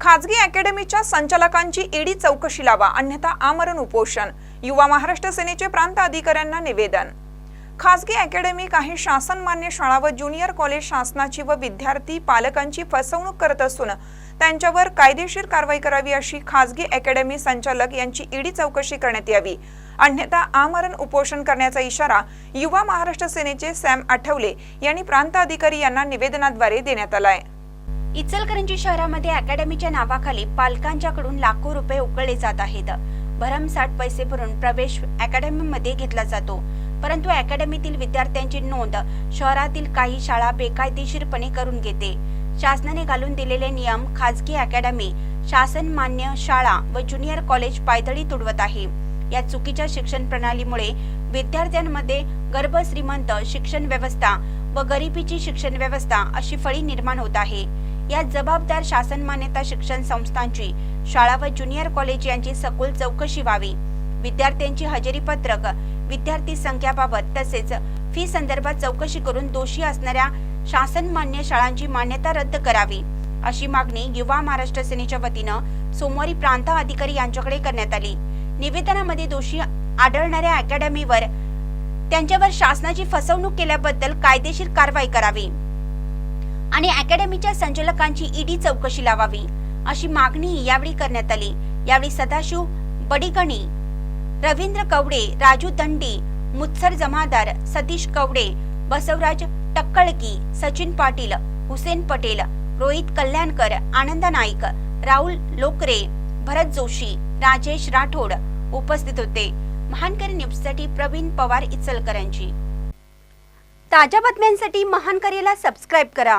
खाजगी अकॅडमीच्या संचालकांची ईडी चौकशी लावा अन्यथा आमरण उपोषण. युवा महाराष्ट्र सेनेचे प्रांत अधिकाऱ्यांना निवेदन. खाजगी अकॅडमी काही शासनमान्य शाळा व ज्युनियर कॉलेज शासनाची व विद्यार्थी पालकांची फसवणूक करत असून त्यांच्यावर कायदेशीर कारवाई करावी अशी खाजगी अकॅडमी संचालक यांची ईडी चौकशी करण्यात यावी. अन्यथा आमरण उपोषण करण्याचा इशारा युवा महाराष्ट्र सेनेचे सॅम आठवले यांनी प्रांत अधिकारी यांना निवेदनाद्वारे देण्यात आलाय. इचलकरंजी शहरामध्ये अकॅडमीच्या नावाखाली पालकांच्याकडून लाखो रुपये उकळले जात आहेत. भरमसाठ पैसे भरून प्रवेश अकॅडमीमध्ये घेतला जातो. परंतु अकॅडमीतील विद्यार्थ्यांची नोंद शहरातील काही शाळा बेकायदेशीरपणे करून घेते. शासनाने घालून दिलेले नियम खाजगी अकॅडमी शासन मान्य शाळा व ज्युनियर कॉलेज पायदळी तुडवत आहे. या चुकीच्या शिक्षण प्रणालीमुळे विद्यार्थ्यांमध्ये गर्भ श्रीमंत शिक्षण व्यवस्था व गरिबीची शिक्षण व्यवस्था अशी फळी निर्माण होत आहे. या जबाबदार शासन मान्यता शिक्षण संस्थांची शाळा व ज्युनियर कॉलेज यांची सखोल चौकशी व्हावी. विद्यार्थ्यांची हजेरी पत्रक विद्यार्थी संख्याबाबत तसेच फी संदर्भात चौकशी करून दोषी असणाऱ्या शासन मान्य शाळांची मान्यता रद्द करावी अशी मागणी युवा महाराष्ट्र सेनेच्या वतीनं सोमवारी प्रांत अधिकारी यांच्याकडे करण्यात आली. निवेदनामध्ये दोषी आढळणाऱ्या अकॅडमीवर त्यांच्यावर शासनाची फसवणूक केल्याबद्दल कायदेशीर कारवाई करावी. आणि अकॅडमीच्या संचालकांची ईडी चौकशी लावावी अशी मागणी यावेळी करण्यात आली. यावेळी सदाशिव बडिगणी रवींद्र कवडे राजू दंडी मुत्सर जमादार सतीश कवडे बसवराज टक्कळकी सचिन पाटील हुसेन पटेल रोहित कल्याणकर आनंद नाईक राहुल लोकरे भरत जोशी राजेश राठोड उपस्थित होते. महानकरी न्यूजसाठी प्रवीण पवार इचलकरांची ताज्या बातम्यांसाठी महानकरीला सबस्क्राईब करा.